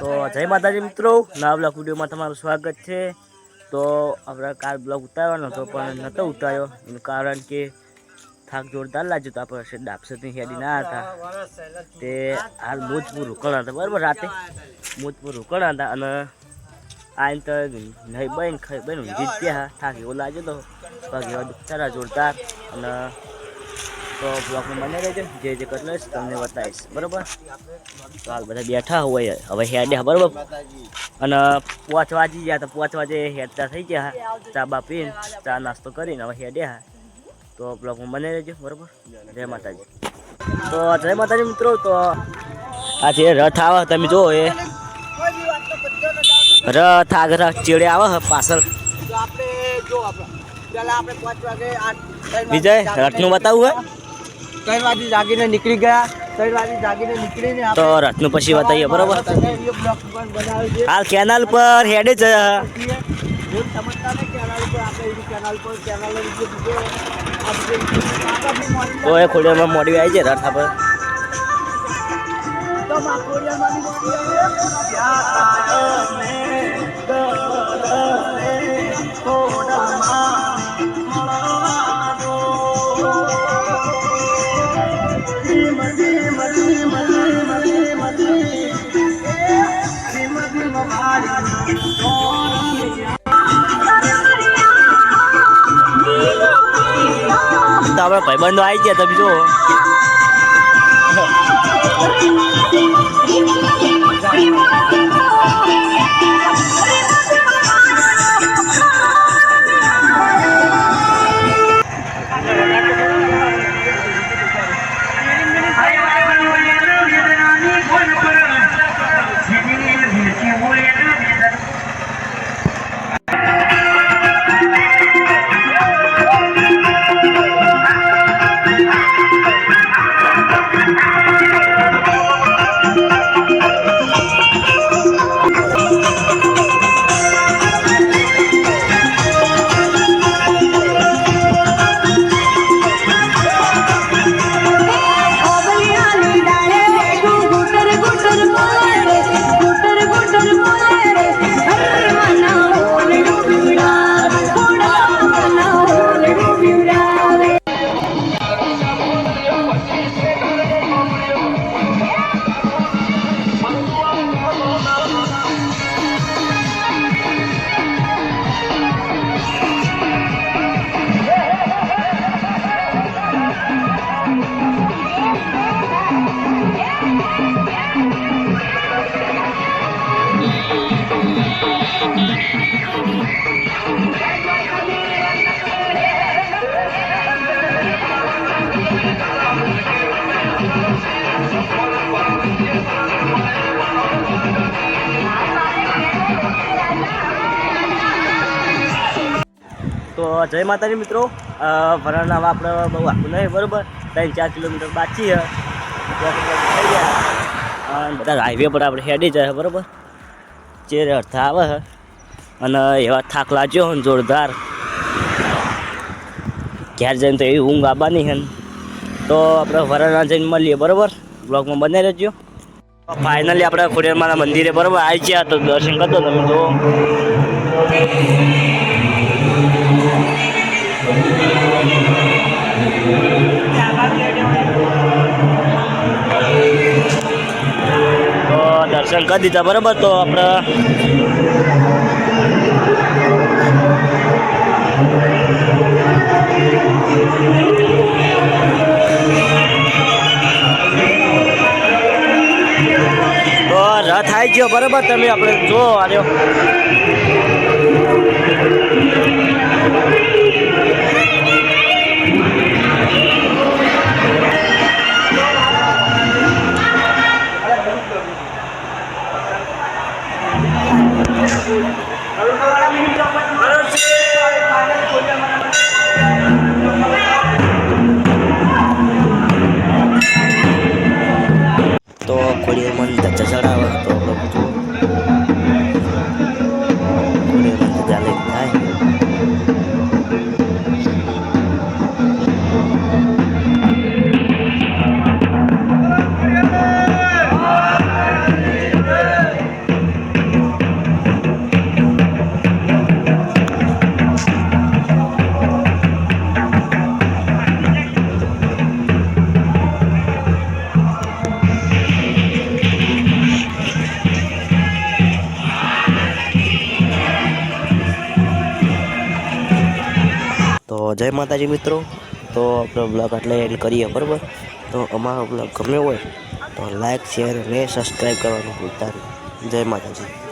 તો જય માતાજી મિત્રો. નવા બ્લોક વિડીયોમાં તમારું સ્વાગત છે. તો આપણે કાર બ્લોક ઉતારવાનો હતો, પણ નહોતો ઉતાર્યો, એનું કારણ કે થાક જોરદાર લાગ્યો તો આપણે ડાપસરની હેડી ના હતા. તે હાલ મોજપુર રોકણા હતા, બરાબર? રાતે મોજપુર રોકણા હતા અને આઈને તો નહીં બહેન બહેન, ઊંઘી જ ત્યાં થાક એવો લાગ્યો તો પગ એવા દુખતા જોરદાર. અને તો બ્લોગમાં બને રહેજો. જે જે કરલો તમને બતાવીશ. બરાબર? તો હાલ બધા બેઠા હોય. હવે હેડે બરાબર? અને પાંચ વાગી ગયા તો પાંચ વાગે હેડતા થઈ ગયા. ચા બા પીને ચા નાસ્તો કરીને હવે હેડે હા. તો બ્લોગમાં બને રહેજો બરાબર? જય માતાજી. તો જય માતાજી મિત્રો તો આ જે રથ આવે તમે જુઓ એ. રથ આગળ ચેડે આવે પાછળ. આપણે જો આપણે વાગે વિજય રથનું બતાવવું હોય ત્રણ વાગે જાગીને નીકળી ગયા. ત્રણ વાગે જાગીને નીકળીને તો રથનું પછી બતાવીએ બરોબર? હાલ કેનાલ પર હેડે જ તો એ ખોડિયામાં મોડી આવી છે. રથ પર તો તો આપણે ભાઈબંધો આવી ગયા તમે જુઓ. તો જય માતાજી મિત્રો. ભરણ હવે આપણે બહુ આખું નહીં, બરાબર? ત્રણ ચાર કિલોમીટર બાકી બધા હાઈવે પર આપણે હેડી જાય બરાબર? જે અડધા આવે છે. અને એવા થાક લાગ્યો હોય જોરદાર. ઘેર જઈને તો એવી ઊંઘ આવવાની હે તો આપણે વરાણા જઈને મળીએ, બરાબર? બ્લોગમાં બને રહેજો. ફાઇનલી આપણે ખોડિયારમાના મંદિરે, બરાબર? આવી ગયા તો દર્શન કરતો તમે જો તો દર્શન કરી દીધા, બરાબર? તો આપણે ગયો બરાબર તમે આપણે જો આર્યો. તો ખોડી મન ચડાવે તો જય માતાજી મિત્રો. તો આપણો બ્લોગ આટલે એન્ડ કરીએ, બરાબર? તો અમારો બ્લોગ ગમ્યો હોય તો લાઈક શેર અને સબસ્ક્રાઈબ કરવાનું ભૂલતા નહીં. જય માતાજી.